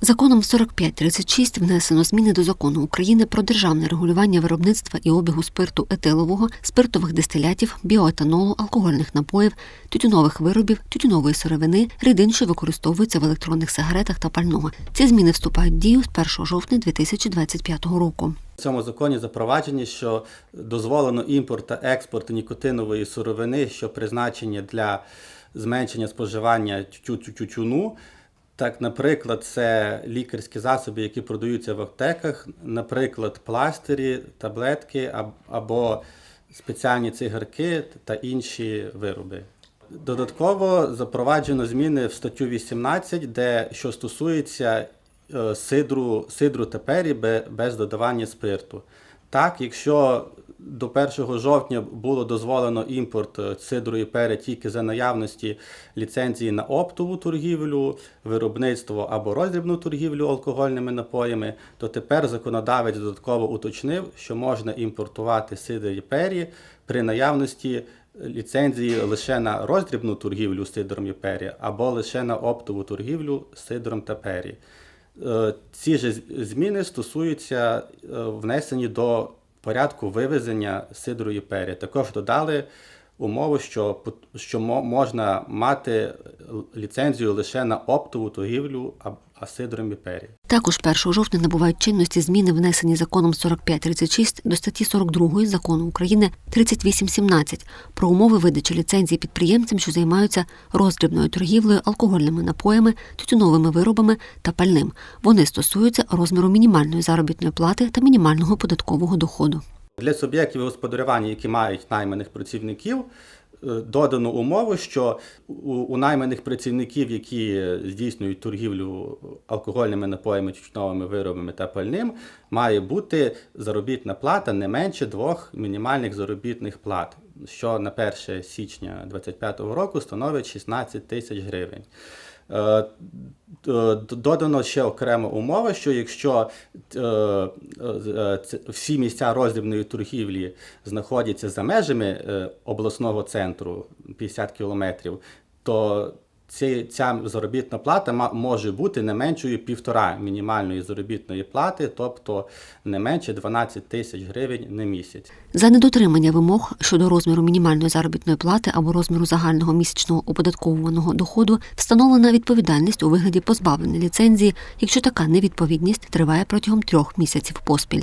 Законом 4536 внесено зміни до закону України про державне регулювання виробництва і обігу спирту етилового, спиртових дистилятів, біоетанолу, алкогольних напоїв, тютюнових виробів, тютюнової сировини, рідин, що використовуються в електронних сигаретах та пального. Ці зміни вступають в дію з 1 жовтня 2025 року. В цьому законі запроваджені, що дозволено імпорт та експорт нікотинової сировини, що призначені для зменшення споживання тютю- тю- тютюну. Так, наприклад, це лікарські засоби, які продаються в аптеках, наприклад, пластирі, таблетки або спеціальні цигарки та інші вироби. Додатково запроваджено зміни в статтю 18, де що стосується е, сидру, сидру та пері без додавання спирту. Так, якщо до 1 жовтня було дозволено імпорт е, сидру і пери тільки за наявності ліцензії на оптову торгівлю, виробництво або роздрібну торгівлю алкогольними напоями, то тепер законодавець додатково уточнив, що можна імпортувати сидр і пері при наявності ліцензії лише на роздрібну торгівлю сидром і пері, або лише на оптову торгівлю сидром та пері. Е, Ці ж зміни стосуються е, внесені до порядку вивезення сидру і пері. Також додали умову, що, що мо- можна мати ліцензію лише на оптову торгівлю а- сидром і пері. Також 1 жовтня набувають чинності зміни, внесені законом 4536 до статті 42 закону України 3817 про умови видачі ліцензії підприємцям, що займаються роздрібною торгівлею алкогольними напоями, тютюновими виробами та пальним. Вони стосуються розміру мінімальної заробітної плати та мінімального податкового доходу. Для суб'єктів господарювання, які мають найманих працівників, додано умову, що у, у найманих працівників, які здійснюють торгівлю алкогольними напоями, тютюновими виробами та пальним, має бути заробітна плата не менше двох мінімальних заробітних плат, що на 1 січня 2025 року становить 16 тисяч гривень. Е, е, Додано ще окрема умова, що якщо е, всі місця роздрібної торгівлі знаходяться за межами обласного центру 50 кілометрів, то ці, ця заробітна плата може бути не меншою півтора мінімальної заробітної плати, тобто не менше 12 тисяч гривень на місяць. За недотримання вимог щодо розміру мінімальної заробітної плати або розміру загального місячного оподатковуваного доходу встановлена відповідальність у вигляді позбавлення ліцензії, якщо така невідповідність триває протягом трьох місяців поспіль.